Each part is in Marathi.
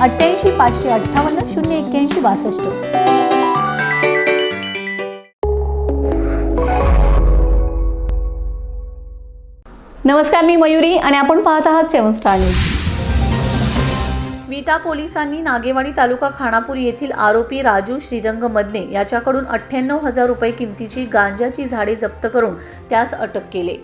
अठ्ठ्याऐंशी पाचशे अठ्ठावन्न शून्य एक्क्याऐंशी बासष्ट. नमस्कार मी मयुरी आणि आपण पाहत आहात सेवन स्टार न्यूज. विटा पोलिसांनी नागेवाडी तालुका खानापूर येथील आरोपी राजू श्रीरंग मदने याच्याकडून अठ्ठ्याण्णव हजार रुपये किमतीची गांजाची झाडे जप्त करून त्यास अटक केले.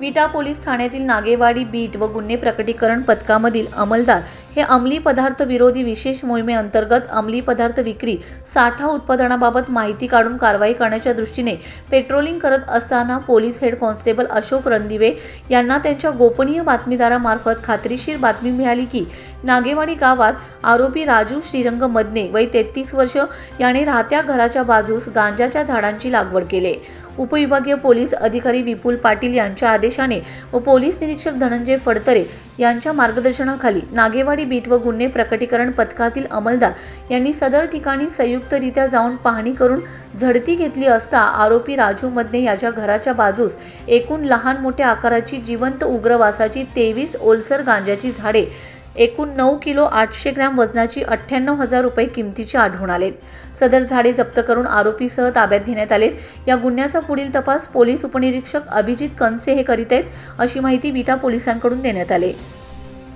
विटा पोलीस ठाण्यातील नागेवाडी बीट व गुन्हे प्रकटीकरण पथकामधील अंमलदार हे अंमली पदार्थ विरोधी विशेष मोहिमेअंतर्गत अंमली पदार्थ विक्री साठा उत्पादनाबाबत माहिती काढून कारवाई करण्याच्या दृष्टीने पेट्रोलिंग करत असताना police head constable Ashok Randive यांना त्यांच्या गोपनीय बातमीदारामार्फत खात्रीशीर बातमी मिळाली की नागेवाडी गावात आरोपी राजू श्रीरंग मदने वय तेहतीस वर्ष याने राहत्या घराच्या बाजूस गांजाच्या झाडांची लागवड केले. उपविभागीय पोलीस अधिकारी विपुल पाटील यांच्या आदेशाने व पोलीस निरीक्षक धनंजय फडतरे यांच्या मार्गदर्शनाखाली नागेवाडी बीट व गुन्हे प्रकटीकरण पथकातील अंमलदार यांनी सदर ठिकाणी संयुक्तरित्या जाऊन पाहणी करून झडती घेतली असता आरोपी राजू मदने याच्या घराच्या बाजूस एकूण लहान मोठ्या आकाराची जिवंत उग्रवासाची तेवीस ओलसर गांजाची झाडे एकूण नऊ किलो आठशे ग्रॅम वजनाची अठ्ठ्याण्णव हजार रुपये किमतीची आढळून आलेत. सदर झाडे जप्त करून आरोपीसह ताब्यात घेण्यात आलेत. या गुन्ह्याचा पुढील तपास पोलीस उपनिरीक्षक अभिजित कनसे हे करीत आहेत अशी माहिती विटा पोलिसांकडून देण्यात आली.